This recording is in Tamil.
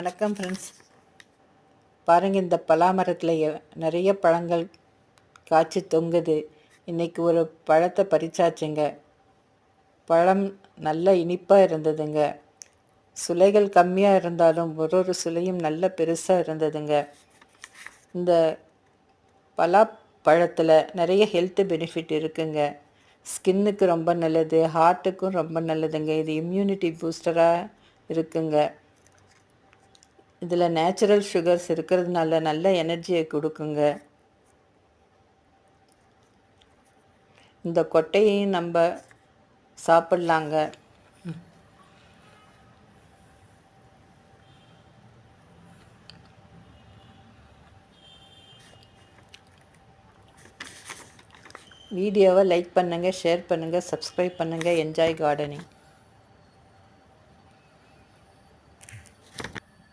வணக்கம் ஃப்ரெண்ட்ஸ் பாருங்கள் இந்த பலாமரத்தில் நிறைய பழங்கள் காய்ச்சி தொங்குது. இன்னைக்கு ஒரு பழத்தை பறிச்சாச்சுங்க. பழம் நல்ல இனிப்பாக இருந்ததுங்க. சுலைகள் கம்மியாக இருந்தாலும் ஒரு ஒரு சுலையும் நல்ல பெருசாக இருந்ததுங்க. இந்த பலா பழத்தில் நிறைய ஹெல்த் பெனிஃபிட் இருக்குங்க. ஸ்கின்னுக்கு ரொம்ப நல்லது ஹார்ட்டுக்கும் ரொம்ப நல்லதுங்க. இது இம்யூனிட்டி பூஸ்டராக இருக்குங்க. இதில் நேச்சுரல் சுகர்ஸ் இருக்கிறதுனால நல்ல எனர்ஜியை கொடுக்குங்க. இந்த கொட்டையையும் நம்ம சாப்பிட்லாங்க. வீடியோவை லைக் பண்ணுங்கள் ஷேர் பண்ணுங்கள் சப்ஸ்கிரைப் பண்ணுங்கள் என்ஜாய் கார்டனிங்